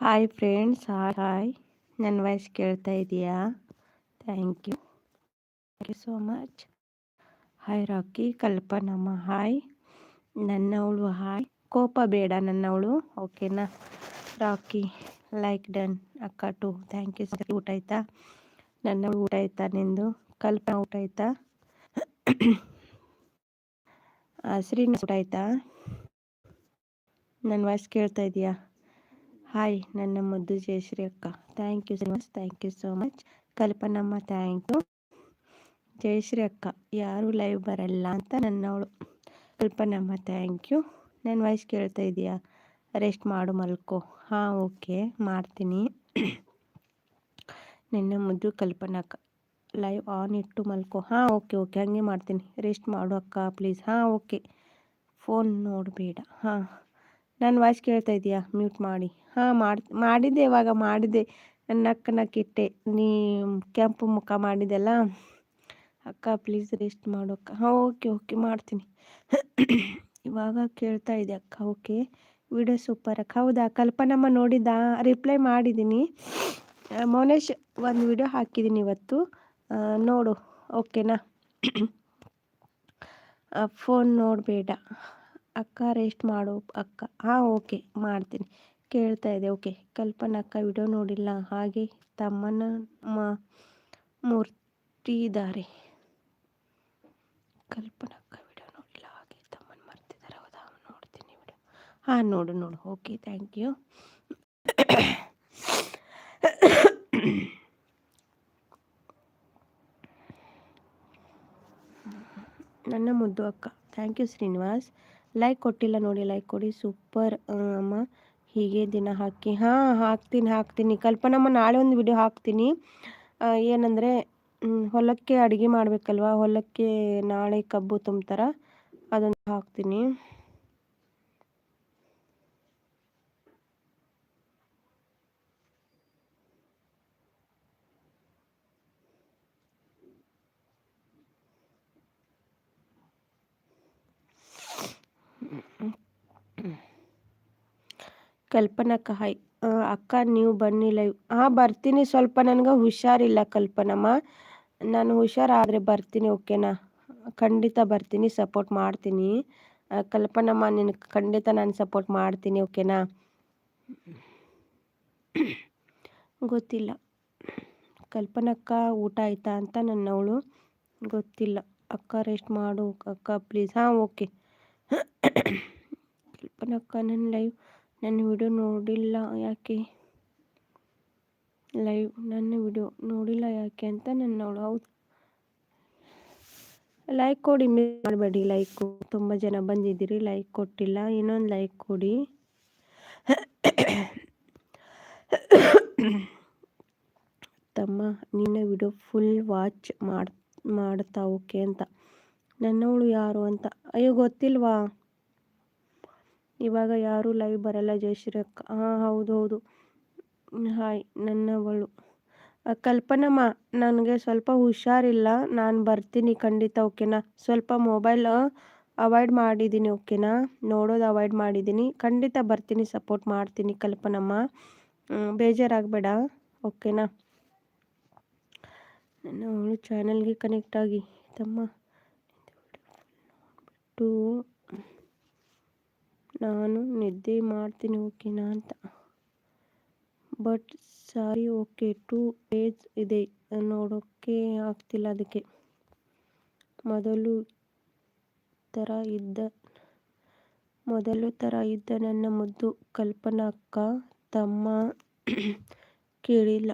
Hi friends hi ನನ್ನ voice ಕೇಳ್ತಾ ಇದೆಯಾ? Thank you thank you so much hi Rocky ಕಲ್ಪನಮ್ಮ hi ನನ್ನವಳು hi ಕೋಪ ಬೇಡ ನನ್ನವಳು ಓಕೆನಾ ರಾಕಿ ಲೈಕ್ ಡನ್ ಅಕ್ಕ ಟು ಥ್ಯಾಂಕ್ ಯು ಸರ್ ಊಟ ಆಯ್ತಾ? ನನ್ನವಳು ಊಟ ಆಯ್ತಾ ನಿಂದು? ಕಲ್ಪನಾ ಊಟ ಆಯ್ತಾ? ಶ್ರೀನಿವಾಸ್ ಊಟ ಆಯ್ತಾ? ನನ್ನ ವಾಯ್ಸ್ ಕೇಳ್ತಾ ಇದೆಯಾ? ಹಾಯ್, ನನ್ನ ಮುದ್ದು ಜಯಶ್ರೀ ಅಕ್ಕ. Thank you so much thank you so much ಕಲ್ಪನಮ್ಮ thank you Jayashree ಅಕ್ಕ, ಯಾರು ಲೈವ್ ಬರಲ್ಲ ಅಂತ ನನ್ನವಳು. ಕಲ್ಪನಮ್ಮ ಥ್ಯಾಂಕ್ ಯು ನನ್ನ ವಾಯ್ಸ್ ಕೇಳ್ತಾ ಇದೆಯಾ? ರೆಸ್ಟ್ ಮಾಡು ಮಲ್ಕೋ. ಹಾಂ ಓಕೆ ಮಾಡ್ತೀನಿ. ನಿನ್ನ ಮುದ್ದು ಕಲ್ಪನಕ್ಕ ಲೈವ್ ಆನ್ ಇಟ್ಟು ಮಲ್ಕೋ. ಹಾಂ ಓಕೆ ಓಕೆ ಹಾಗೆ ಮಾಡ್ತೀನಿ. ರೆಸ್ಟ್ ಮಾಡು ಅಕ್ಕ ಪ್ಲೀಸ್ ಹಾಂ ಓಕೆ ಫೋನ್ ನೋಡಬೇಡ. ಹಾಂ. ನನ್ನ ವಾಯ್ಸ್ ಕೇಳ್ತಾ ಇದೆಯಾ? ಮ್ಯೂಟ್ ಮಾಡಿ. ಹಾಂ, ಮಾಡಿ, ಮಾಡಿದ್ದೆ, ಇವಾಗ ಮಾಡಿದ್ದೆ. ಅಕ್ಕನ ನಕ್ಕಿಟ್ಟೆ ನೀ ಕೆಂಪು ಮುಖ ಮಾಡಿದೆಲ್ಲ ಅಕ್ಕ ಪ್ಲೀಸ್ ರೆಸ್ಟ್ ಮಾಡು ಅಕ್ಕ. ಹಾಂ ಓಕೆ ಓಕೆ ಮಾಡ್ತೀನಿ. ಇವಾಗ ಕೇಳ್ತಾ ಇದೆ ಅಕ್ಕ? ಓಕೆ ವಿಡಿಯೋ ಸೂಪರ್ ಅಕ್ಕ. ಹೌದಾ ಕಲ್ಪನಮ್ಮ ನೋಡಿದ್ದ? ರಿಪ್ಲೈ ಮಾಡಿದ್ದೀನಿ. ಮೌನೇಶ್, ಒಂದು ವಿಡಿಯೋ ಹಾಕಿದ್ದೀನಿ ಇವತ್ತು. ನೋಡು. ಓಕೆನಾ ಫೋನ್ ನೋಡಬೇಡ. ಅಕ್ಕ ರೆಸ್ಟ್ ಮಾಡು ಅಕ್ಕ. ಹಾಂ ಓಕೆ ಮಾಡ್ತೀನಿ. ಕೇಳ್ತಾ ಇದೆ ಓಕೆ ಕಲ್ಪನಾ ಅಕ್ಕ ವಿಡಿಯೋ ನೋಡಿಲ್ಲ, ಹಾಗೆ ತಮ್ಮನ ಮೂರ್ತಿ ಮೂರ್ತಿದ್ದಾರೆ ಕಲ್ಪನಾ ಅಕ್ಕ ವಿಡಿಯೋ ನೋಡಿಲ್ಲ, ಹಾಗೆ ತಮ್ಮನ ಮರ್ತಿದ್ದಾರೆ ಹೌದಾ? ನೋಡ್ತೀನಿ ವಿಡಿಯೋ ಹಾಂ, ನೋಡು ನೋಡು. ಓಕೆ ಥ್ಯಾಂಕ್ ಯು ನನ್ನ ಮುದ್ದು ಅಕ್ಕ. Thank you Srinivas. ಲೈಕ್ ಕೊಟ್ಟಿಲ್ಲ ನೋಡಿ ಲೈಕ್ ಕೊಡಿ. ಸೂಪರ್ ಅಮ್ಮ. ಹೀಗೆ ದಿನ ಹಾಕಿ. ಹಾಂ, ಹಾಕ್ತೀನಿ ಹಾಕ್ತೀನಿ. ಕಲ್ಪನಮ್ಮ, ನಾಳೆ ಒಂದು ವಿಡಿಯೋ ಹಾಕ್ತೀನಿ. ಏನಂದರೆ ಹೊಲಕ್ಕೆ ಅಡುಗೆ ಮಾಡಬೇಕಲ್ವ? ಹೊಲಕ್ಕೆ ನಾಳೆ ಕಬ್ಬು ತುಂಬ್ತಾರ? ಅದನ್ನು ಹಾಕ್ತೀನಿ. ಕಲ್ಪನಕ್ಕ ಹಾಯ್ ಅಕ್ಕ ನೀವು ಬನ್ನಿ ಲೈವ್ ಹಾಂ ಬರ್ತೀನಿ. ಸ್ವಲ್ಪ ನನಗೆ ಹುಷಾರಿಲ್ಲ ಕಲ್ಪನಮ್ಮ. ನಾನು ಹುಷಾರಾದರೆ ಬರ್ತೀನಿ ಓಕೆನಾ ಖಂಡಿತ ಬರ್ತೀನಿ ಸಪೋರ್ಟ್ ಮಾಡ್ತೀನಿ. ಕಲ್ಪನಮ್ಮ ನಿನಗೆ ಖಂಡಿತ ನಾನು ಸಪೋರ್ಟ್ ಮಾಡ್ತೀನಿ ಓಕೆನಾ ಗೊತ್ತಿಲ್ಲ. ಕಲ್ಪನಕ್ಕ ಊಟ ಆಯ್ತಾ ಅಂತ ನನ್ನವಳು ಗೊತ್ತಿಲ್ಲ. ಅಕ್ಕ ರೆಸ್ಟ್ ಮಾಡು, ಅಕ್ಕ ಪ್ಲೀಸ್ ಹಾಂ ಓಕೆ ಕಲ್ಪನಕ್ಕ ನನ್ನ ಲೈವ್ ನನ್ನ ವಿಡಿಯೋ ನೋಡಿಲ್ಲ ಯಾಕೆ? ಲೈವ್ ನನ್ನ ವಿಡಿಯೋ ನೋಡಿಲ್ಲ ಯಾಕೆ ಅಂತ ನನ್ನ ನೋಡು ಹೌದು. ಲೈಕ್ ಕೊಡಿ ಮಿಸ್ ಮಾಡಬೇಡಿ ಲೈಕ್ ತುಂಬ ಜನ ಬಂದಿದ್ದೀರಿ ಲೈಕ್ ಕೊಟ್ಟಿಲ್ಲ. ಇನ್ನೊಂದು ಲೈಕ್ ಕೊಡಿ. ತಮ್ಮ, ನಿನ್ನ ವಿಡಿಯೋ ಫುಲ್ ವಾಚ್ ಮಾಡ್, ಮಾಡ್ತಾ ಓಕೆ ಅಂತ. ನನ್ನವಳು ಯಾರು ಅಂತ. ಅಯ್ಯೋ, ಗೊತ್ತಿಲ್ವಾ? ಇವಾಗ ಯಾರೂ ಲೈವ್ ಬರಲ್ಲ ಜಯಶ್ರೀ ಅಕ್ಕ ಹಾಂ, ಹೌದು ಹೌದು. ಹಾಯ್ ನನ್ನವಳು. ಕಲ್ಪನಮ್ಮ, ನನಗೆ ಸ್ವಲ್ಪ ಹುಷಾರಿಲ್ಲ. ನಾನು ಬರ್ತೀನಿ ಖಂಡಿತ ಓಕೆನಾ ಸ್ವಲ್ಪ ಮೊಬೈಲ್ ಅವಾಯ್ಡ್ ಮಾಡಿದ್ದೀನಿ ಓಕೆನಾ ನೋಡೋದು ಅವಾಯ್ಡ್ ಮಾಡಿದ್ದೀನಿ ಖಂಡಿತ ಬರ್ತೀನಿ ಸಪೋರ್ಟ್ ಮಾಡ್ತೀನಿ ಕಲ್ಪನಮ್ಮ. ಬೇಜಾರಾಗಬೇಡ ಓಕೆನಾ ನನ್ನ ಅವಳು ಚಾನಲ್ಗೆ ಕನೆಕ್ಟ್ ಆಗಿ. ತಮ್ಮ. ಟು ನಾನು ನಿದ್ದೆ ಮಾಡ್ತೀನಿ ಓಕೆನಾ ಅಂತ. But sorry, okay, two days ಇದೆ. ನೋಡೋಕ್ಕೆ ಆಗ್ತಿಲ್ಲ ಅದಕ್ಕೆ. ಮೊದಲು ಥರ ಇದ್ದ, ಮೊದಲು ಥರ ಇದ್ದ ನನ್ನ ಮುದ್ದು ಕಲ್ಪನಾ ಅಕ್ಕ ತಮ್ಮ ಕೇಳಿಲ್ಲ.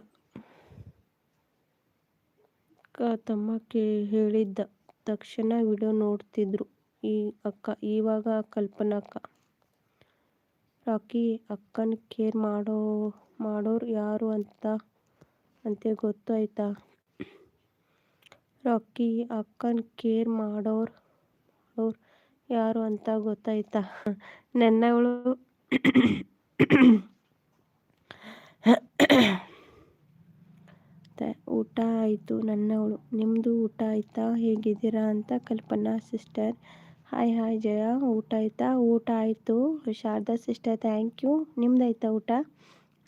ತಮ್ಮ ಕೇ, ಹೇಳಿದ್ದ ತಕ್ಷಣ ವಿಡಿಯೋ ನೋಡ್ತಿದ್ರು. ಈ ಅಕ್ಕ, ಇವಾಗ ಕಲ್ಪನಾ ಅಕ್ಕ. ರಾಕಿ, ಅಕ್ಕನ ಕೇರ್ ಮಾಡೋ, ಮಾಡೋರು ಯಾರು ಅಂತ ಅಂತೆ ಗೊತ್ತಾಯ್ತಾ? ರಾಕಿ, ಅಕ್ಕನ ಕೇರ್ ಮಾಡೋರು ಮಾಡೋರು ಯಾರು ಅಂತ ಗೊತ್ತಾಯ್ತಾ? ನನ್ನವಳು ಊಟ ಆಯಿತು, ನನ್ನವಳು. ನಿಮ್ಮದು ಊಟ ಆಯಿತಾ? ಹೇಗಿದ್ದೀರಾ? ಅಂತ Kalpana, sister hi hi Jaya ಊಟ ಆಯ್ತಾ? ಊಟ ಆಯಿತು. ಶಾರದಾ ಸಿಸ್ಟರ್ ಥ್ಯಾಂಕ್ ಯು ನಿಮ್ದು ಆಯ್ತಾ ಊಟ?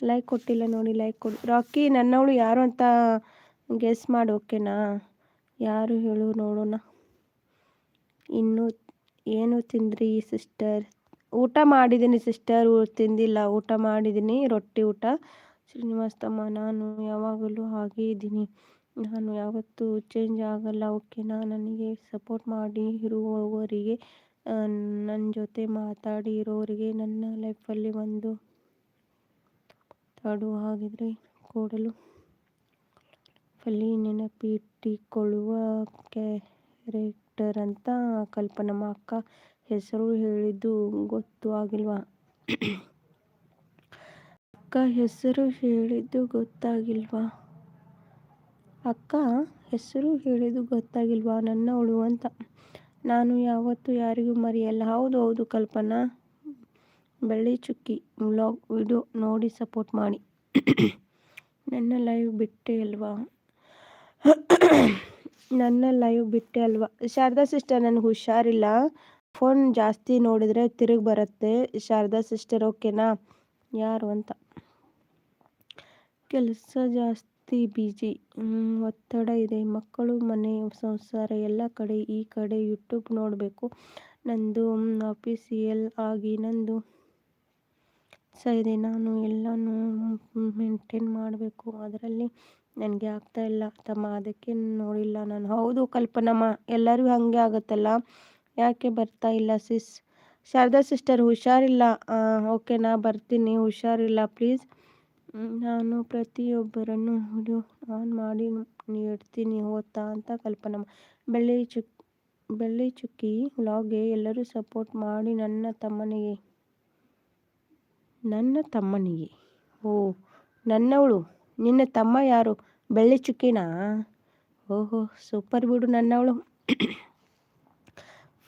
ಲೈಕ್ ಕೊಟ್ಟಿಲ್ಲ ನೋಡಿ ಲೈಕ್ ಕೊಡಿ ರಾಕಿ ನನ್ನವಳು ಯಾರು ಅಂತ ಗೆಸ್ ಮಾಡಿ ಓಕೆನಾ ಯಾರು ಹೇಳು ನೋಡೋಣ. ಇನ್ನು ಏನು ತಿಂದ್ರಿ ಸಿಸ್ಟರ್ ಊಟ ಮಾಡಿದ್ದೀನಿ ಸಿಸ್ಟರ್ ತಿಂದಿಲ್ಲ. ಊಟ ಮಾಡಿದ್ದೀನಿ ರೊಟ್ಟಿ ಊಟ. ಶ್ರೀನಿವಾಸ್ತಮ್ಮ, ನಾನು ಯಾವಾಗಲೂ ಹಾಗೇ ಇದ್ದೀನಿ. ನಾನು ಯಾವತ್ತೂ ಚೇಂಜ್ ಆಗಲ್ಲ. ಓಕೆನಾ ನನಗೆ ಸಪೋರ್ಟ್ ಮಾಡಿ ಇರುವವರಿಗೆ ನನ್ನ ಜೊತೆ ಮಾತಾಡಿ ಇರೋರಿಗೆ ನನ್ನ ಲೈಫಲ್ಲಿ ಒಂದು ಮಾತಾಡುವ ಹಾಗಿದ್ರೆ ಕೊಡಲು ಅಲ್ಲಿ ನೆನಪಿಟ್ಟುಕೊಳ್ಳುವ ಕ್ಯಾರೆಕ್ಟರ್ ಅಂತ ಕಲ್ಪನಮ್ಮ ಅಕ್ಕ ಹೆಸರು ಹೇಳಿದ್ದು ಗೊತ್ತು ಆಗಿಲ್ವಾ? ಅಕ್ಕ ಹೆಸರು ಹೇಳಿದ್ದು ಗೊತ್ತಾಗಿಲ್ವಾ? ಅಕ್ಕ, ಹೆಸರು ಹೇಳಿದ್ದು ಗೊತ್ತಾಗಿಲ್ವಾ ನನ್ನವಳು ಅಂತ? ನಾನು ಯಾವತ್ತೂ ಯಾರಿಗೂ ಮರೆಯಲ್ಲ. ಹೌದು ಹೌದು ಕಲ್ಪನಾ. ಬೆಳ್ಳಿ ಚುಕ್ಕಿ ವ್ಲಾಗ್ ವಿಡಿಯೋ ನೋಡಿ ಸಪೋರ್ಟ್ ಮಾಡಿ. ನನ್ನ ಲೈವ್ ಬಿಟ್ಟೆ ಅಲ್ವಾ? ನನ್ನ ಲೈವ್ ಬಿಟ್ಟೆ ಅಲ್ವಾ? ಶಾರದಾ ಸಿಸ್ಟರ್ ನನಗೆ ಹುಷಾರಿಲ್ಲ. ಫೋನ್ ಜಾಸ್ತಿ ನೋಡಿದರೆ ತಿರುಗಿ ಬರುತ್ತೆ. ಶಾರದಾ ಸಿಸ್ಟರ್ ಓಕೆನಾ ಯಾರು ಅಂತ? ಕೆಲಸ ಜಾಸ್ತಿ ಬಿಜಿ ಒತ್ತಡ ಇದೆ. ಮಕ್ಕಳು, ಮನೆ, ಸಂಸಾರ ಎಲ್ಲ ಕಡೆ, ಈ ಕಡೆ ಯೂಟ್ಯೂಬ್ ನೋಡಬೇಕು. ನಂದು ಆಫೀಸಿಯಲ್ ಆಗಿ ನಂದು ಸಹ ಇದೆ. ನಾನು ಎಲ್ಲನೂ ಮೇಂಟೈನ್ ಮಾಡಬೇಕು. ಅದರಲ್ಲಿ ನನಗೆ ಆಗ್ತಾ ಇಲ್ಲ. ತಮ್ಮ ಅದಕ್ಕೆ ನೋಡಿಲ್ಲ ನಾನು. ಹೌದು ಕಲ್ಪನಮ್ಮ, ಎಲ್ಲರಿಗೂ ಹಾಗೆ ಆಗುತ್ತಲ್ಲ? ಯಾಕೆ ಬರ್ತಾ ಇಲ್ಲ ಸಿಸ್ ಶಾರದಾ ಸಿಸ್ಟರ್ ಹುಷಾರಿಲ್ಲ? ಓಕೆ ನಾ ಬರ್ತೀನಿ. ಹುಷಾರಿಲ್ಲ ಪ್ಲೀಸ್ ನಾನು ಪ್ರತಿಯೊಬ್ಬರನ್ನು ವಿಡಿಯೋ ಆನ್ ಮಾಡಿ ನೀಡ್ತೀನಿ, ಓದ್ತಾ ಅಂತ ಕಲ್ಪನಮ್ಮ ಬೆಳ್ಳಿ ಚುಕ್ ಬೆಳ್ಳಿ ಚುಕ್ಕಿ ವ್ಲಾಗ್ಗೆ ಎಲ್ಲರೂ ಸಪೋರ್ಟ್ ಮಾಡಿ ನನ್ನ ತಮ್ಮನಿಗೆ. ನನ್ನ ತಮ್ಮನಿಗೆ? ಓ, ನನ್ನವಳು? ನಿನ್ನ ತಮ್ಮ ಯಾರು? ಬೆಳ್ಳಿ ಚುಕ್ಕಿನಾ? ಓಹೋ ಸೂಪರ್ ಬಿಡು ನನ್ನವಳು.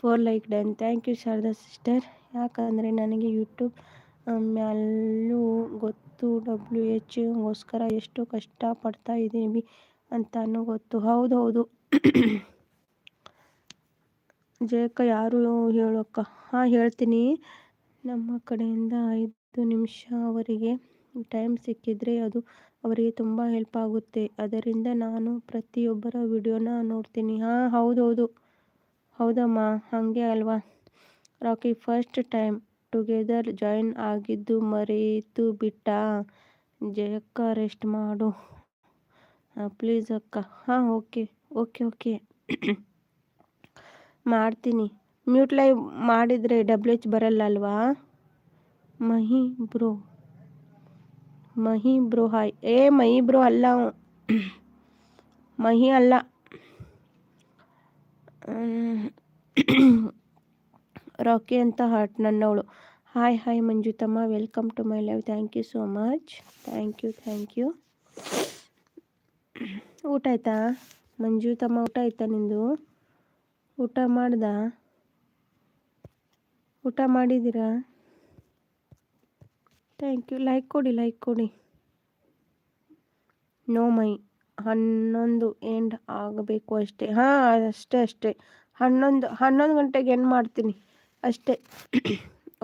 Four like done thank you Sharada sister ಯಾಕಂದರೆ ನನಗೆ ಯೂಟ್ಯೂಬ್ ಮ್ಯಾಲೂ ಗೊತ್ತು ಡಬ್ಲ್ಯೂ ಎಚ್ಗೋಸ್ಕರ ಎಷ್ಟು ಕಷ್ಟಪಡ್ತಾ ಇದ್ದೀವಿ ಅನ್ನೋ ಗೊತ್ತು. ಹೌದು ಹೌದು. ಜಯಕ್ಕ, ಯಾರು ಹೇಳೋಕ್ಕ? ಹಾಂ, ಹೇಳ್ತೀನಿ. ನಮ್ಮ ಕಡೆಯಿಂದ ಐದು ನಿಮಿಷ ಅವರಿಗೆ ಟೈಮ್ ಸಿಕ್ಕಿದರೆ ಅದು ಅವರಿಗೆ ತುಂಬ ಹೆಲ್ಪ್ ಆಗುತ್ತೆ. ಅದರಿಂದ ನಾನು ಪ್ರತಿಯೊಬ್ಬರ ವಿಡಿಯೋನ ನೋಡ್ತೀನಿ. ಹಾಂ ಹೌದೌದು ಹೌದಮ್ಮ, ಹಾಗೆ ಅಲ್ವಾ? Rocky first time together join ಆಗಿದ್ದು ಮರೆತು ಬಿಟ್ಟ. ಜಯಕ್ಕ ರೆಸ್ಟ್ ಮಾಡು. ಪ್ಲೀಸ್ ಅಕ್ಕ. ಹಾಂ ಓಕೆ ಓಕೆ ಓಕೆ ಮಾಡ್ತೀನಿ. ಮ್ಯೂಟ್ ಲೈವ್ ಮಾಡಿದರೆ ಡಬ್ಲ್ಯೂ ಎಚ್ ಬರಲ್ಲ ಅಲ್ವಾ? Mahi bro Mahi bro hi ಏ, ಮಹಿ ಬ್ರೋ ಅಲ್ಲ. ಮಹಿ ಅಲ್ಲ. ರಾಕಿ ಅಂತ ಹಾಟ್ ನನ್ನವಳು. Hi hi ಮಂಜುತಮ್ಮ, welcome to my live thank you so much. Thank you thank you. ಊಟ ಆಯ್ತಾ? ಮಂಜುತಮ್ಮ, ಊಟ ಆಯ್ತಾ ನಿಂದು? ಊಟ ಮಾಡ್ದ? ಊಟ ಮಾಡಿದ್ದೀರಾ? Thank you. ಲೈಕ್ ಕೊಡಿ ಲೈಕ್ ಕೊಡಿ. No my. ಹನ್ನೊಂದು ಎಂಡ್ ಆಗಬೇಕು ಅಷ್ಟೇ. ಹಾಂ, ಅಷ್ಟೇ ಅಷ್ಟೇ. ಹನ್ನೊಂದು ಹನ್ನೊಂದು ಗಂಟೆಗೆ ಎಂಡ್ ಮಾಡ್ತೀನಿ. ಅಷ್ಟೇ.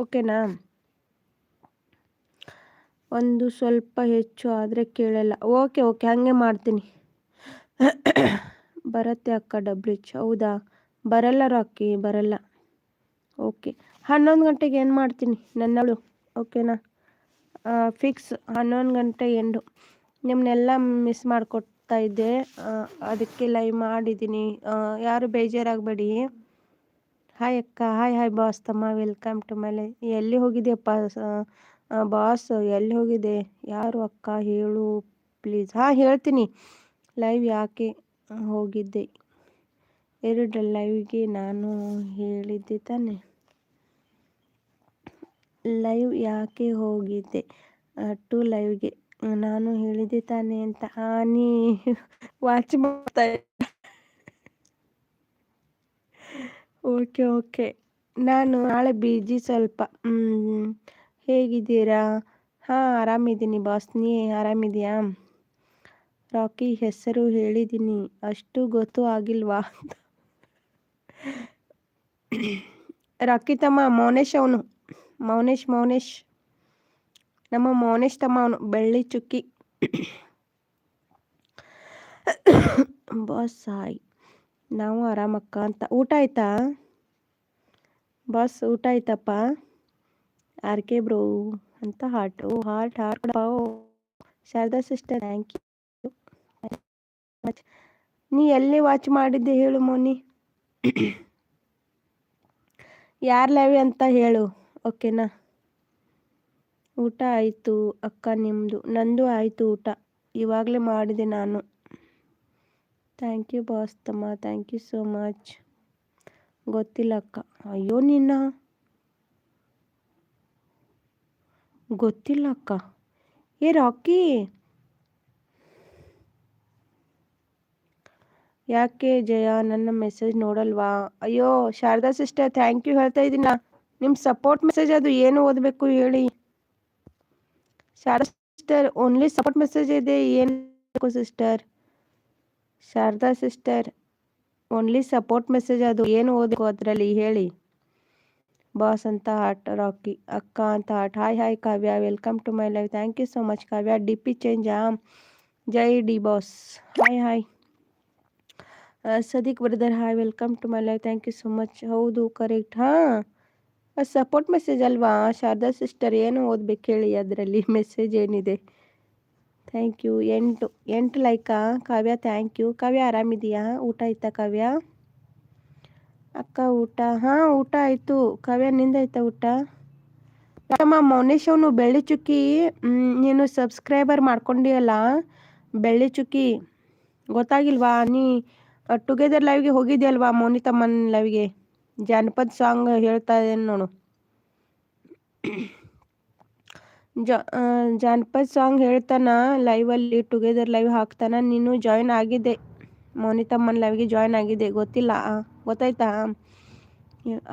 ಓಕೆನಾ? ಒಂದು ಸ್ವಲ್ಪ ಹೆಚ್ಚು ಆದರೆ ಕೇಳಲ್ಲ. ಓಕೆ ಓಕೆ, ಹಾಗೆ ಮಾಡ್ತೀನಿ. ಬರುತ್ತೆ ಅಕ್ಕ ಡಬ್ಲಿಚ್ ಹೌದಾ? ಬರಲ್ಲ ರಾಕಿ, ಬರಲ್ಲ. ಓಕೆ. ಹನ್ನೊಂದು ಗಂಟೆಗೆ ಏನು ಮಾಡ್ತೀನಿ? ನನ್ನಳು. ಓಕೆನಾ? ಫಿಕ್ಸ್ ಹನ್ನೊಂದು ಗಂಟೆ ಎಂಡು. ನಿಮ್ಮನ್ನೆಲ್ಲ ಮಿಸ್ ಮಾಡಿಕೊಡ್ತಾ ಇದ್ದೆ. ಅದಕ್ಕೆ ಲೈವ್ ಮಾಡಿದ್ದೀನಿ. ಯಾರು ಬೇಜಾರಾಗಬೇಡಿ. ಹಾಯ್ ಅಕ್ಕ ಹಾಯ್ ಹಾಯ್ ಬಾಸ್ ತಮ್ಮ ವೆಲ್ಕಮ್ ಟು ಮೈ ಎಲ್ಲಿ ಹೋಗಿದೆಯಪ್ಪ ಬಾಸ್ ಎಲ್ಲಿ ಹೋಗಿದೆ ಯಾರು ಅಕ್ಕ? ಹೇಳು ಪ್ಲೀಸ್ ಹಾಂ, ಹೇಳ್ತೀನಿ. ಲೈವ್ ಯಾಕೆ ಹೋಗಿದ್ದೆ? ಎರಡು ಲೈವ್ಗೆ ನಾನು ಹೇಳಿದ್ದೆ ತಾನೆ. ಲೈವ್ ಯಾಕೆ ಹೋಗಿದ್ದೆ? ಟು ಲೈವ್ಗೆ ನಾನು ಹೇಳಿದ್ದೆ ತಾನೆ ಅಂತ. ಹಾನಿ ವಾಚ್ ಮಾಡ್ತಾ ಓಕೆ ಓಕೆ. ನಾನು ನಾಳೆ ಬಿಜಿ ಸ್ವಲ್ಪ. ಹೇಗಿದ್ದೀರಾ? ಹಾಂ, ಆರಾಮಿದ್ದೀನಿ ಬಾಸ್ ನೀ ಆರಾಮಿದೆಯಾ? ರಾಕಿ, ಹೆಸರು ಹೇಳಿದ್ದೀನಿ. ಅಷ್ಟು ಗೊತ್ತು ಆಗಿಲ್ವಾ ರಾಕಿ ತಮ್ಮ, ಮೌನೇಶ್ ಅವನು. ಮೌನೇಶ್ ಮೌನೇಶ್. ನಮ್ಮ ಮೌನೇಶ್ ತಮ್ಮ ಅವನು, ಬೆಳ್ಳಿ ಚುಕ್ಕಿ. ಬಾಸ್ ಸಾಯ್. ನಾವು ಆರಾಮಕ್ಕ ಅಂತ. ಊಟ ಆಯ್ತಾ? ಬಸ್, ಊಟ ಆಯ್ತಪ್ಪ? ಆರ್ ಕೆ ಬ್ರೋ ಅಂತ heart heart heart Sharada sister thank you ನೀ ಎಲ್ಲಿ ವಾಚ್ ಮಾಡಿದ್ದೆ ಹೇಳು ಮೋನಿ. ಯಾರು ಲವಿ ಅಂತ ಹೇಳು ಓಕೆನಾ ಊಟ ಆಯಿತು ಅಕ್ಕ ನಿಮ್ಮದು ನಂದು ಆಯಿತು ಊಟ. ಇವಾಗಲೇ ಮಾಡಿದೆ ನಾನು. ಥ್ಯಾಂಕ್ ಯು ಬಾಸ್ತಮ್ಮ ಥ್ಯಾಂಕ್ ಯು ಸೋ ಮಚ್ ಗೊತ್ತಿಲ್ಲ ಅಕ್ಕ ಅಯ್ಯೋ, ನಿನ್ನ. ಗೊತ್ತಿಲ್ಲ ಅಕ್ಕ ಏ, ರಾಕಿ. ಯಾಕೆ ಜಯ? ನನ್ನ ಮೆಸೇಜ್ ನೋಡಲ್ವಾ? ಅಯ್ಯೋ, ಶಾರದಾ ಸಿಸ್ಟರ್ ಥ್ಯಾಂಕ್ ಯು ಹೇಳ್ತಾ ಇದ್ದೀನ? ನಿಮ್ಮ ಸಪೋರ್ಟ್ ಮೆಸೇಜ್ ಅದು ಏನು ಓದಬೇಕು ಹೇಳಿ? Sharada sister only support message ಇದೆ. ಏನು sister Sharada sister only support message ಅದು. ಏನು ಓದಬೇಕು ಅದರಲ್ಲಿ? ಹೇಳಿ. ಬಾಸ್ ಅಂತ ಹಾಟ್, ರಾಕಿ, ಅಕ್ಕ ಅಂತ hot. Hi hi Kavya. Welcome to my life thank you so much Kavya. D P ಚೇಂಜಾ Jai D boss hi hi Sadiq brother hi welcome to my life thank you so much ಹೌದು correct ಹಾಂ. Support message ಅಲ್ವಾ? Sharada sister, ಏನು ಓದ್ಬೇಕು ಹೇಳಿ ಅದರಲ್ಲಿ? Message ಏನಿದೆ? Thank you ಎಂಟು ಎಂಟು ಲೈಕಾ ಕಾವ್ಯ ಥ್ಯಾಂಕ್ ಯು ಕಾವ್ಯ ಆರಾಮಿದೆಯಾ? ಊಟ ಆಯ್ತಾ ಕಾವ್ಯ? ಅಕ್ಕ ಊಟ. ಹಾಂ, ಊಟ ಆಯಿತು. ಕಾವ್ಯ ನಿಂದಾಯ್ತಾ ಊಟ? ಅಕ್ಕಮ್ಮ ಮೌನೇಶ್ ಅವನು ಬೆಳ್ಳಿ ಚುಕ್ಕಿ ನೀನು ಸಬ್ಸ್ಕ್ರೈಬರ್ ಮಾಡ್ಕೊಂಡಿಯಲ್ಲ? ಬೆಳ್ಳಿ ಚುಕ್ಕಿ. ಗೊತ್ತಾಗಿಲ್ವಾ? ನೀ ಟುಗೆದರ್ ಲೈವ್ಗೆ ಹೋಗಿದ್ಯಲ್ವಾ ಮೌನಿತಮ್ಮನ ಲೈವ್ಗೆ ಜಾನಪದ ಸಾಂಗ್ ಹೇಳ್ತಾ ಇದ್ದೇನೆ ನೋಡು. ಜಾನಪದ ಸಾಂಗ್ ಹೇಳ್ತಾನ ಲೈವಲ್ಲಿ ಟುಗೆದರ್ ಲೈವ್ ಹಾಕ್ತಾನ, ನೀನು ಜಾಯಿನ್ ಆಗಿದೆ ಮೋನಿತಮ್ಮನ ಲೈವ್ಗೆ ಜಾಯ್ನ್ ಆಗಿದೆ ಗೊತ್ತಿಲ್ಲ ಗೊತ್ತಾಯ್ತಾ?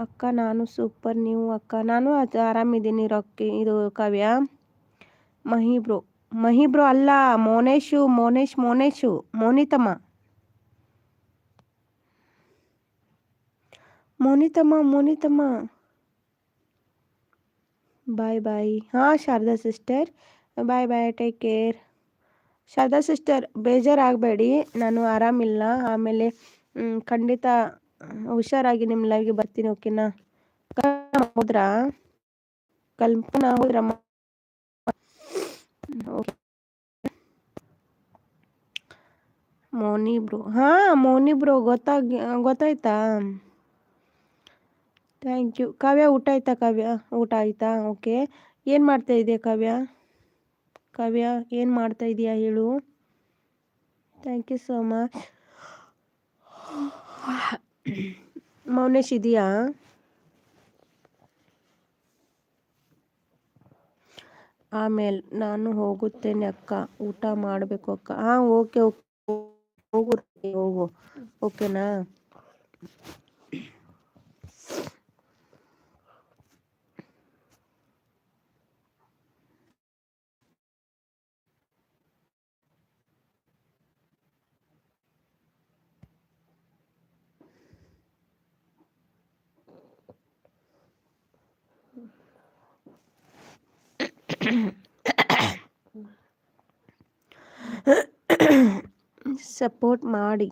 ಅಕ್ಕ, ನಾನು ಸೂಪರ್ ನೀವು ಅಕ್ಕ. ನಾನು ಆರಾಮಿದ್ದೀನಿ ರೊಕ್ಕಿ, ಇದು ಕಾವ್ಯ. ಮಹಿಬ್ರು ಮಹಿಬ್ರು ಅಲ್ಲ, ಮೋನೇಶು, ಮೋನೇಶ್, ಮೋನೇಶು, ಮೋನಿತಮ್ಮ. ಮೋನಿತಮ್ಮ ಮೋನಿತಮ್ಮ. ಬಾಯ್ ಬಾಯ್ ಹಾಂ Sharada sister bye bye take care Sharada sister ಬೇಜಾರಾಗಬೇಡಿ. ನಾನು ಆರಾಮಿಲ್ಲ. ಆಮೇಲೆ ಖಂಡಿತ ಹುಷಾರಾಗಿ ನಿಮ್ಮ ಲೈವ್ಗೆ ಬರ್ತೀನಿ ಓಕೆನಾ ಹೋದ್ರಾ? ಕಲ್ಪನಾ ಹೋದ್ರಮ್ಮ ಮೋನಿ ಬ್ರೋ ಹಾಂ ಮೋನಿ ಬ್ರೋ ಗೊತ್ತಾಗಿ, ಗೊತ್ತಾಯ್ತಾ? ಥ್ಯಾಂಕ್ ಯು ಕಾವ್ಯ ಊಟ ಆಯ್ತಾ ಕಾವ್ಯ? ಊಟ ಆಯ್ತಾ? ಓಕೆ ಏನು ಮಾಡ್ತಾ ಇದೆಯಾ ಕಾವ್ಯ? ಕಾವ್ಯ, ಏನು ಮಾಡ್ತಾ ಇದೆಯಾ ಹೇಳು. Thank you so much Mounesh ಇದೆಯಾ? ಆಮೇಲೆ ನಾನು ಹೋಗುತ್ತೇನೆ ಅಕ್ಕ. ಊಟ ಮಾಡಬೇಕು ಅಕ್ಕ. ಹಾಂ ಓಕೆ ಓಕೆ ಹೋಗು ಹೋಗು. ಓಕೆನಾ? ಸಪೋರ್ಟ್ ಮಾಡಿ,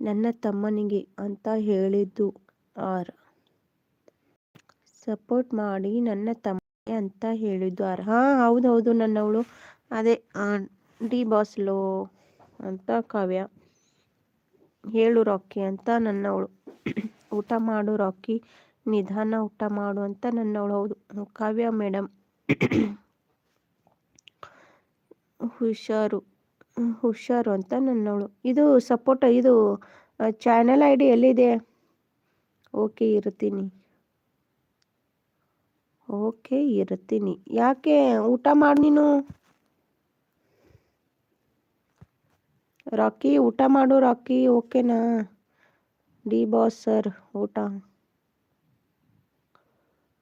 ನನ್ನ ತಮ್ಮನಿಗೆ ಅಂತ ಹೇಳಿದ್ದು ಆರ್. ಸಪೋರ್ಟ್ ಮಾಡಿ, ನನ್ನ ತಮ್ಮನಿಗೆ ಅಂತ ಹೇಳಿದ್ದು ಆರ್. ಹಾಂ ಹೌದು ಹೌದು ನನ್ನವಳು. ಅದೇ ಡಿ ಬಾಸ್ಲೋ ಅಂತ ಕಾವ್ಯ ಹೇಳು ರಾಕಿ ಅಂತ ನನ್ನವಳು. ಊಟ ಮಾಡು ರಾಕಿ, ನಿಧಾನ ಊಟ ಮಾಡು ಅಂತ ನನ್ನವಳು. ಹೌದು. ಕಾವ್ಯ ಮೇಡಮ್ ಹುಷಾರು. ಹುಷಾರು ಅಂತ ನನ್ನವಳು. ಇದು ಸಪೋರ್ಟ್ ಇದು ಚಾನೆಲ್ ಐ ಡಿ ಎಲ್ಲಿದೆ? ಓಕೆ ಇರ್ತೀನಿ ಓಕೆ ಇರ್ತೀನಿ ಯಾಕೆ ಊಟ ಮಾಡಿ ನೀನು? ರಾಕಿ, ಊಟ ಮಾಡು ರಾಕಿ ಓಕೆನಾ ಡಿ ಬಾಸ್ ಸರ್, ಊಟ.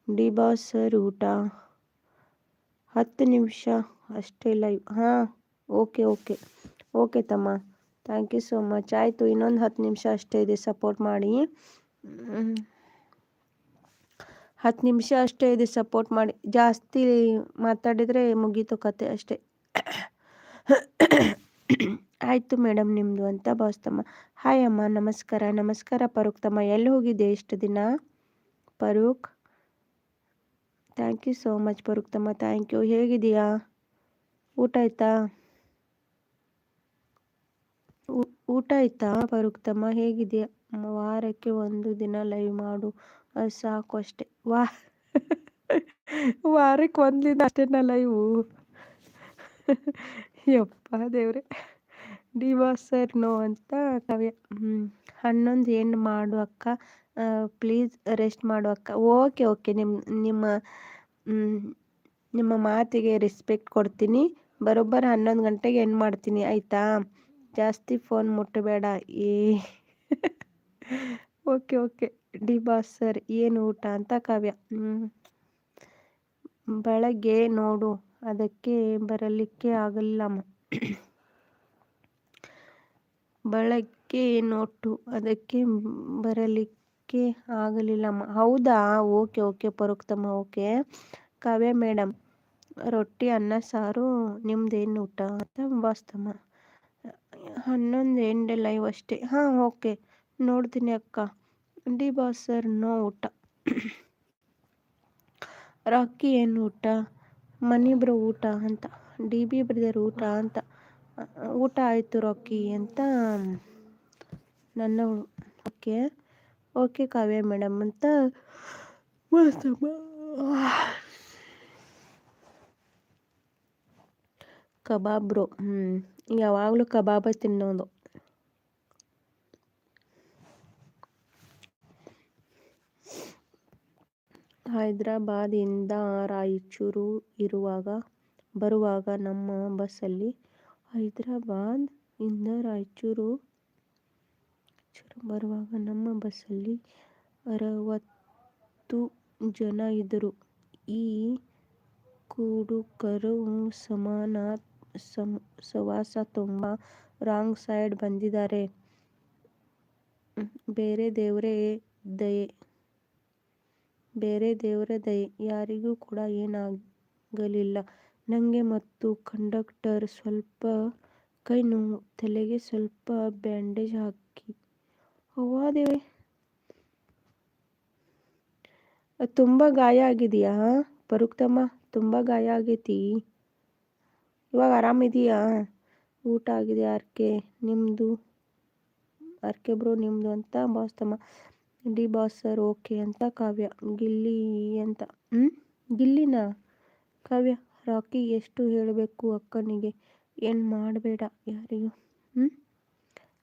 ಡಿ ಬಾಸ್ ಸರ್, ಊಟ. ಹತ್ತು ನಿಮಿಷ, ಅಷ್ಟೇ ಲೈವ್ ಹಾಂ. Okay okay. ಓಕೆ ತಮ್ಮ. ಥ್ಯಾಂಕ್ ಯು ಸೋ ಮಚ್ ಆಯಿತು, ಇನ್ನೊಂದು ಹತ್ತು ನಿಮಿಷ ಅಷ್ಟೇ ಇದೆ ಸಪೋರ್ಟ್ ಮಾಡಿ. ಹತ್ತು ನಿಮಿಷ ಅಷ್ಟೇ ಇದೆ ಸಪೋರ್ಟ್ ಮಾಡಿ. ಜಾಸ್ತಿ ಮಾತಾಡಿದರೆ ಮುಗೀತು ಕತೆ ಅಷ್ಟೇ. ಆಯಿತು ಮೇಡಮ್ ನಿಮ್ಮದು ಅಂತ ಭಾವಿಸ್ತಮ್ಮ ಹಾಯ್ ಅಮ್ಮ, ನಮಸ್ಕಾರ. ನಮಸ್ಕಾರ ಪರೂಕ್ ತಮ್ಮ. ಎಲ್ಲಿ ಹೋಗಿದ್ದೆ ಎಷ್ಟು ದಿನ? Farooq? Thank you so much Farooq ತಮ್ಮ. ಥ್ಯಾಂಕ್ ಯು ಹೇಗಿದೆಯಾ ಊಟ ಆಯ್ತಾ? ಊಟ ಆಯ್ತಾ? ಪರುಕ್ತಮ್ಮ ಹೇಗಿದೆಯಾ ವಾರಕ್ಕೆ ಒಂದು ದಿನ ಲೈವ್ ಮಾಡು. ಸಾಕು ಅಷ್ಟೇ. ವಾ, ವಾರಕ್ಕೆ ಒಂದು ದಿನ ಅಷ್ಟೇನ ಲೈವು ಯಪ್ಪ ದೇವ್ರೆ. ಡಿವಾಸ್ ಸರ್ ನೋ ಅಂತ ಕವ್ಯ. ಹ್ಞೂ ಹನ್ನೊಂದು ಏನು ಮಾಡು ಅಕ್ಕ? ಪ್ಲೀಸ್ ರೆಸ್ಟ್ ಮಾಡು ಅಕ್ಕ. ಓಕೆ ಓಕೆ ನಿಮ್ಮ ನಿಮ್ಮ ನಿಮ್ಮ ಮಾತಿಗೆ ರೆಸ್ಪೆಕ್ಟ್ ಕೊಡ್ತೀನಿ. ಬರೋಬ್ಬರ ಹನ್ನೊಂದು ಗಂಟೆಗೆ ಏನು ಮಾಡ್ತೀನಿ. ಆಯಿತಾ? ಜಾಸ್ತಿ ಫೋನ್ ಮುಟ್ಟಬೇಡ ಏ okay okay. D boss sir, ಏನು ಊಟ ಅಂತ ಕಾವ್ಯ. ಬೆಳಗ್ಗೆ ನೋಡು. ಅದಕ್ಕೆ ಬರಲಿಕ್ಕೆ ಆಗಲಿಲ್ಲಮ್ಮ ಬೆಳಗ್ಗೆ ನೋಟು. ಅದಕ್ಕೆ ಬರಲಿಕ್ಕೆ ಆಗಲಿಲ್ಲಮ್ಮ ಹೌದಾ? ಓಕೆ ಓಕೆ ಪರೋಕ್ತಮ್ಮ ಓಕೆ. ಕಾವ್ಯ ಮೇಡಮ್ ರೊಟ್ಟಿ, ಅನ್ನ, ಸಾರು, ನಿಮ್ದೇನು ಊಟ ಅಂತ ಬಾಸ್ತಮ್ಮ ಹನ್ನೊಂದು ಎಂಡ್ ಲೈವ್ ಅಷ್ಟೇ. ಹಾಂ ಓಕೆ ನೋಡ್ತೀನಿ ಅಕ್ಕ. ಡಿ ಬಾಸ್ ಸರ್ ನೋ ಊಟ. ರಾಕಿ ಏನು ಊಟ? ಮನಿ ಬ್ರೋ ಊಟ ಅಂತ. ಡಿ ಬಿ ಬ್ರದರ್ ಊಟ ಅಂತ. ಊಟ ಆಯಿತು ರಾಕಿ ಅಂತ ನನ್ನ ಓಕೆ. ಓಕೆ ಕಾವ್ಯ ಮೇಡಮ್ ಅಂತ. ಕಬಾಬ್ ಬ್ರೋ. ಹ್ಞೂ ಯಾವಾಗಲೂ ಕಬಾಬ ತಿನ್ನೋದು. ಹೈದ್ರಾಬಾದಿಂದ ರಾಯಚೂರು ಇರುವಾಗ, ಬರುವಾಗ ನಮ್ಮ ಬಸ್ಸಲ್ಲಿ ಹೈದ್ರಾಬಾದ್ ಇಂದ ರಾಯಚೂರು ಬರುವಾಗ ನಮ್ಮ ಬಸ್ಸಲ್ಲಿ ಅರವತ್ತು ಜನ ಇದ್ದರು. ಈ ಕುಡುಕರು ಸಮಾನ ಸವಾಸ ತುಂಬ ರಾಂಗ್ ಸೈಡ್ ಬಂದಿದ್ದಾರೆ. ಬೇರೆ ದೇವ್ರೇ ದಯೆ, ಬೇರೆ ದೇವರ ದಯೆ, ಯಾರಿಗೂ ಕೂಡ ಏನಾಗಲಿಲ್ಲ. ನನಗೆ ಮತ್ತು ಕಂಡಕ್ಟರ್ ಸ್ವಲ್ಪ ಕೈ ನೋವು ತಲೆಗೆ ಸ್ವಲ್ಪ ಬ್ಯಾಂಡೇಜ್ ಹಾಕಿ. ಅವ್ವಾ ದೇವ್ರೆ. ತುಂಬ ಗಾಯ ಆಗಿದೆಯಾ ಪರುಕ್ತಮ್ಮ ತುಂಬ ಗಾಯ ಆಗೈತಿ. ಇವಾಗ ಆರಾಮಿದೆಯಾ ಊಟ ಆಗಿದೆ ಅರ್ಕೆ? ನಿಮ್ಮದು ಅರ್ಕೆ ಬ್ರೋ ನಿಮ್ಮದು ಅಂತ ಬಾಸ್ ತಮ್ಮ. ಡಿ ಬಾಸ್ ಸರ್ ಓಕೆ ಅಂತ ಕಾವ್ಯ. ಗಿಲ್ಲಿ ಅಂತ. ಹ್ಞೂ ಗಿಲ್ಲಿನ? ಕಾವ್ಯ, ರಾಕಿ ಎಷ್ಟು ಹೇಳಬೇಕು ಅಕ್ಕನಿಗೆ? ಏನು ಮಾಡಬೇಡ ಯಾರಿಗೂ? ಹ್ಞೂ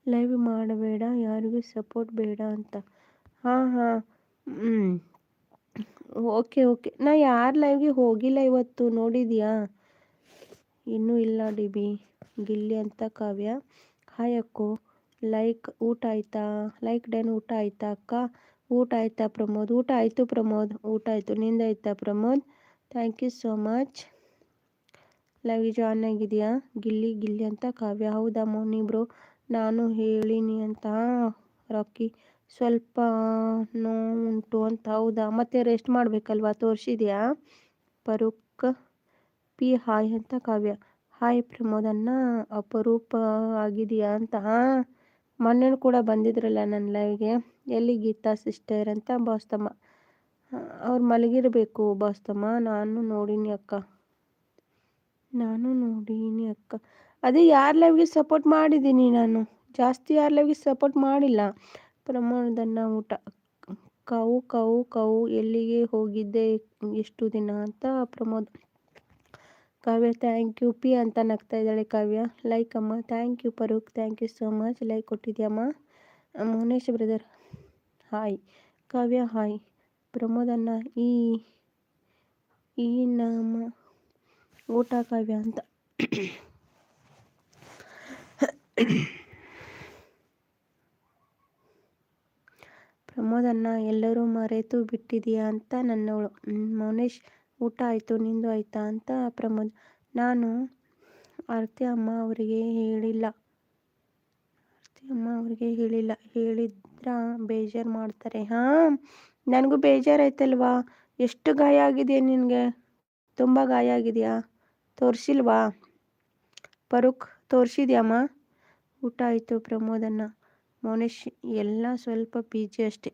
ಲೈವ್ ಮಾಡಬೇಡ, ಯಾರಿಗೂ ಸಪೋರ್ಟ್ ಬೇಡ ಅಂತ. ಹಾಂ ಹಾಂ. ಹ್ಞೂ ಓಕೆ ಓಕೆ. ನಾ ಯಾರ ಲೈವ್ಗೆ ಹೋಗಿಲ್ಲ ಇವತ್ತು? ನೋಡಿದ್ಯಾ? ಇನ್ನೂ ಇಲ್ಲ ಡಿಬಿ. ಗಿಲ್ಲಿ ಅಂತ ಕಾವ್ಯ. ಹಾಯ್ ಅಕ್ಕು ಲೈಕ್ ಊಟ ಆಯ್ತಾ? ಲೈಕ್ ಡನ್ ಊಟ ಆಯ್ತಾ ಅಕ್ಕ? ಊಟ ಆಯ್ತಾ ಪ್ರಮೋದ್? ಊಟ ಆಯಿತು ಪ್ರಮೋದ್? ಊಟ ಆಯಿತು. ನಿಂದಾಯ್ತಾ Pramod? Thank you so much. Live join ಆಗಿದೆಯಾ? ಗಿಲ್ಲಿ ಗಿಲ್ಲಿ ಅಂತ ಕಾವ್ಯ. ಹೌದಾ ಮೋನಿ ಬ್ರೋ? ನಾನು ಹೇಳಿನಿ ಅಂತ. ರಾಕಿ, ಸ್ವಲ್ಪ ನೋವುಂಟು ಅಂತ. ಹೌದಾ? ಮತ್ತೆ ರೆಸ್ಟ್ ಮಾಡಬೇಕಲ್ವಾ? ತೋರಿಸಿದ್ಯಾ? ಪರುಕ್ ಪಿ, ಹಾಯ್ ಅಂತ ಕಾವ್ಯ. ಹಾಯ್ ಪ್ರಮೋದನ್ನ ಅಪರೂಪ ಆಗಿದೆಯಾ ಅಂತ? ಹಾಂ ಕೂಡ ಬಂದಿದ್ರಲ್ಲ ನನ್ನ ಲೈವ್ಗೆ ಎಲ್ಲಿ ಗೀತಾ ಸಿಸ್ಟರ್ ಅಂತ ಬಾಸ್ತಮ್ಮ. ಅವ್ರು ಮಲಗಿರಬೇಕು ಬಾಸ್ತಮ್ಮ. ನಾನು ನೋಡೀನಿ ಅಕ್ಕ. ನಾನು ನೋಡೀನಿ ಅಕ್ಕ. ಅದೇ ಯಾರ ಲೈವ್ಗೆ ಸಪೋರ್ಟ್ ಮಾಡಿದ್ದೀನಿ ನಾನು? ಜಾಸ್ತಿ ಯಾರ ಲೈವ್ಗೆ ಸಪೋರ್ಟ್ ಮಾಡಿಲ್ಲ. ಪ್ರಮೋದಣ್ಣ ಊಟ. ಕೌ ಕೌ ಕೌ, ಎಲ್ಲಿಗೆ ಹೋಗಿದ್ದೆ, ಎಷ್ಟು ದಿನ ಅಂತ Pramod. Kavya thank you P ಅಂತ ನಗ್ತಾ ಇದ್ದಾಳೆ ಕಾವ್ಯ. ಲೈಕ್ ಅಮ್ಮ thank you Farooq thank you so much like ಕೊಟ್ಟಿದ್ಯಮ್ಮ Monesh brother hi Kavya hi ಪ್ರಮೋದನ್ನ, ಈ ಈ ನಮ್ಮ ಊಟ ಕಾವ್ಯ ಅಂತ. ಪ್ರಮೋದನ್ನ ಎಲ್ಲರೂ ಮರೆತು ಬಿಟ್ಟಿದೆಯಾ ಅಂತ ನನ್ನವಳು. ಮೌನೇಶ್ ಊಟ ಆಯಿತು, ನಿಂದು ಆಯಿತಾ ಅಂತ ಪ್ರಮೋದ್. ನಾನು ಆರತಿ ಅಮ್ಮ ಅವರಿಗೆ ಹೇಳಿಲ್ಲ. ಆರತಿ ಅಮ್ಮ ಅವರಿಗೆ ಹೇಳಿಲ್ಲ. ಹೇಳಿದ್ರ ಬೇಜಾರು ಮಾಡ್ತಾರೆ. ಹಾಂ, ನನಗೂ ಬೇಜಾರಾಯ್ತಲ್ವಾ? ಎಷ್ಟು ಗಾಯ ಆಗಿದೆ ನಿನಗೆ? ತುಂಬ ಗಾಯ ಆಗಿದೆಯಾ? ತೋರಿಸಿಲ್ವಾ? ಪರುಕ್ ತೋರಿಸಿದ್ಯಾಮ್ಮ? ಊಟ ಆಯಿತು ಪ್ರಮೋದನ್ನ. ಮೌನೇಶ್, ಎಲ್ಲ ಸ್ವಲ್ಪ ಪಿ ಜಿ ಅಷ್ಟೇ.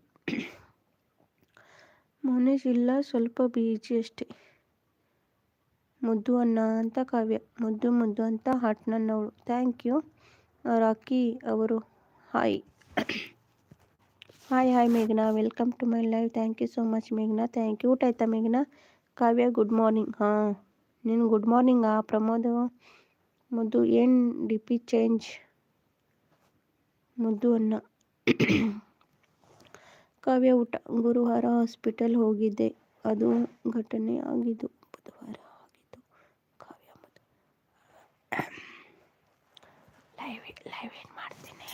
ಮೌನೇಶ್ ಸ್ವಲ್ಪ ಬೀಜಿ ಅಷ್ಟೇ. ಮುದ್ದು ಅಣ್ಣ ಅಂತ ಕಾವ್ಯ, ಮುದ್ದು ಮುದ್ದು ಅಂತ ಹಾಟ್ ನನ್ನವಳು ಥ್ಯಾಂಕ್ ಯು ರಾಕಿ ಅವರು. ಹಾಯ್ ಹಾಯ್ ಹಾಯ್ ಮೇಘನಾ. Welcome to my live thank you so much ಮೇಘನಾ. ಥ್ಯಾಂಕ್ ಯು ಊಟ ಆಯ್ತಾ ಮೇಘನಾ? ಕಾವ್ಯ ಗುಡ್ ಮಾರ್ನಿಂಗ್ ಹಾಂ, ನೀನು ಗುಡ್ ಮಾರ್ನಿಂಗ್ ಆ? ಪ್ರಮೋದ್, ಮುದ್ದು ಏನು ಡಿ ಪಿ ಚೇಂಜ್ ಮುದ್ದು ಅನ್ನ. ಕಾವ್ಯ ಊಟ. ಗುರುವಾರ ಹಾಸ್ಪಿಟಲ್ ಹೋಗಿದ್ದೆ. ಅದು ಘಟನೆ ಆಗಿದ್ದು, ಬುಧವಾರ ಆಗಿದ್ದು ಕಾವ್ಯ ಲೈವ್ ಲೈವ್ ಏನು ಮಾಡ್ತೀನಿ?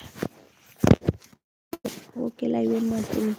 ಓಕೆ ಲೈವ್ ಏನು ಮಾಡ್ತೀನಿ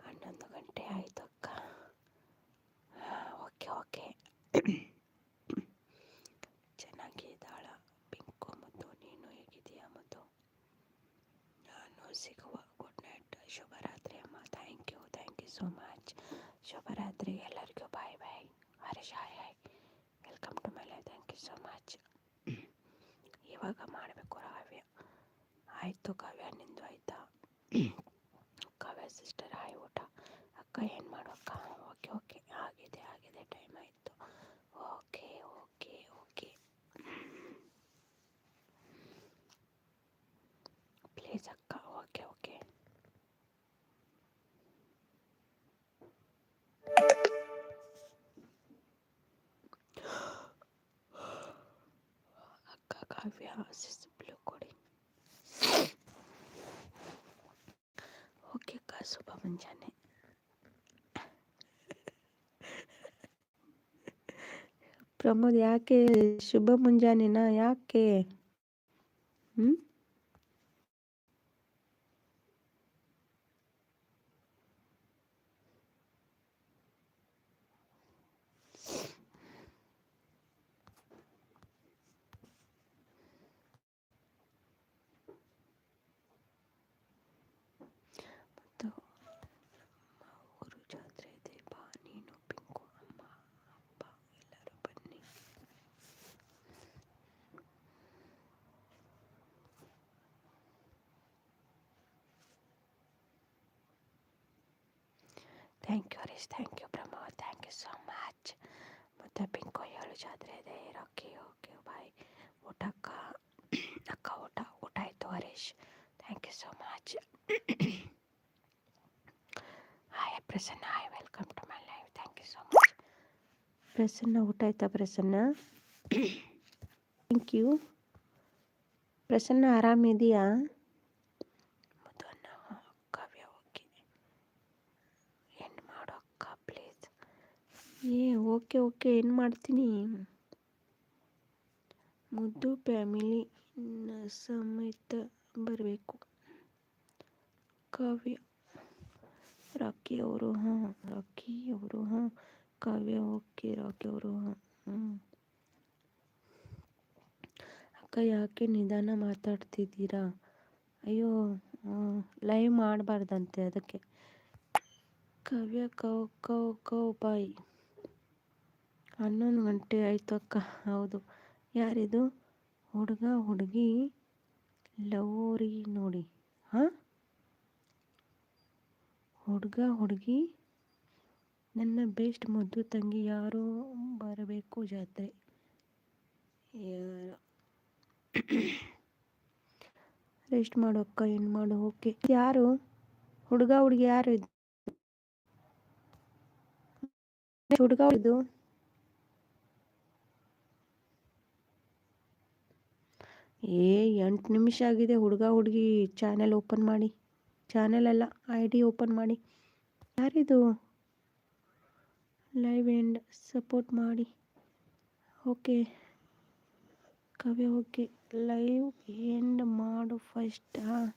ಹನ್ನೊಂದು ಗಂಟೆ ಆಯಿತು ಅಕ್ಕ ಓಕೆ ಓಕೆ ಚೆನ್ನಾಗಿದ್ದಾಳ ಪಿಂಕು ಮತ್ತು ನೀನು ಹೇಗಿದೆಯಾ ಮತ್ತು ನಾನು ಸಿಗುವ ಗುಡ್ ನೈಟ್ ಶುಭರಾತ್ರಿ ಅಮ್ಮ thank you thank you so much ಶುಭರಾತ್ರಿ ಎಲ್ಲರಿಗೂ bye bye Harish hi hi welcome to my life thank you so much ಇವಾಗ ಮಾಡಬೇಕು ರಾವ್ಯ ಆಯಿತು ಕಾವ್ಯ ನಿಂದು ಆಯಿತಾ ಕಾವ್ಯ ಸಿಸ್ಟರ್ ಹಾಯ್ ಊಟ ಅಕ್ಕ ಏನು ಮಾಡೋಕ್ಕ ಓಕೆ ಓಕೆ ಆಗಿದೆ ಆಗಿದೆ ಟೈಮ್ ಆಯಿತು ಓಕೆ ಓಕೆ ಓಕೆ ಪ್ಲೀಸ್ ಅಕ್ಕ ಓಕೆ ಓಕೆ ಅಕ್ಕ ಕಾವ್ಯ ಬ್ಲೂ ಕೊಡಿ ಓಕೆ ಅಕ್ಕ ಶುಭ ಮುಂಜಾನೆ ಪ್ರಮೋದ್ ಯಾಕೆ ಶುಭ ಮುಂಜಾನೆನಾ? ಯಾಕೆ? ಹ್ಞೂ ಮತ್ತು ಊರು ಜಾತ್ರೆ ಇದೆ ಬಾ ನೀನು ಪಿಂಕು ಅಮ್ಮ ಅಪ್ಪ ಎಲ್ಲರೂ ಬನ್ನಿ thank you Harish thank you Pramod thank you so much ಮತ್ತು ಪಿಂಕು ಏಳು ಜಾತ್ರೆ ಇದೆ ರಾಕಿ ಓಕೆ ಬಾಯ್ ಊಟ ಅಕ್ಕ ಅಕ್ಕ ಊಟ ಊಟ ಆಯಿತು Harish thank you so much hi Prasanna hi welcome to my live thank you so much Prasanna ಊಟ ಆಯ್ತಾ ಪ್ರಸನ್ನ ಥ್ಯಾಂಕ್ ಯು ಪ್ರಸನ್ನ ಆರಾಮಿದೆಯಾ ಮಧುವನ್ನ ಕಾವ್ಯ ಓಕೆ ಏನು ಮಾಡೋ ಅಕ್ಕ ಪ್ಲೀಸ್ ಏ ಓಕೆ ಓಕೆ, ಏನು ಮಾಡ್ತೀನಿ? ಮುದ್ದು ಫ್ಯಾಮಿಲಿ ಸಮೇತ ಬರಬೇಕು. ಕಾವ್ಯ, ರಾಕಿ ಅವರು ಹಾಂ ರಾಕಿ ಅವರು ಹಾಂ ಕಾವ್ಯ, ಓಕೆ, ರಾಕಿ ಅವರು ಹಾಂ ಹ್ಞೂ ಅಕ್ಕ ಯಾಕೆ ನಿಧಾನ ಮಾತಾಡ್ತಿದ್ದೀರಾ? ಅಯ್ಯೋ ಲೈವ್ ಮಾಡಬಾರ್ದಂತೆ ಅದಕ್ಕೆ. ಕಾವ್ಯ, ಕೌ ಕೌ ಕೌ, ಬಾಯ್. ಹನ್ನೊಂದು ಗಂಟೆ ಆಯಿತು ಅಕ್ಕ. ಹೌದು. ಯಾರಿದು? ಹುಡುಗ, ಹುಡುಗಿ, ಲವೋರಿ ನೋಡಿ. ಹಾಂ? ಹುಡುಗ, ಹುಡುಗಿ, ನನ್ನ ಬೆಸ್ಟ್ ಮುದ್ದು ತಂಗಿ ಯಾರು? ಬರಬೇಕು ಜಾತ್ರೆ. ರೆಸ್ಟ್ ಮಾಡು ಅಕ್ಕ ಏನು ಮಾಡು. ಓಕೆ ಯಾರು? ಹುಡುಗ, ಹುಡುಗಿ ಯಾರು ಹುಡುಗ ಇದು ಏ, ಎಂಟು ನಿಮಿಷ ಆಗಿದೆ. ಹುಡುಗ, ಹುಡುಗಿ ಚಾನೆಲ್ ಓಪನ್ ಮಾಡಿ. ಚಾನೆಲ್ ಅಲ್ಲ, ಐ ಡಿ ಓಪನ್ ಮಾಡಿ. ಯಾರಿದು? ಲೈವ್ ಎಂಡ್ ಸಪೋರ್ಟ್ ಮಾಡಿ. ಓಕೆ. ಕವಿ, ಓಕೆ. ಲೈವ್ ಎಂಡ್ ಮಾಡು ಫಸ್ಟ್, ಹಾಂ.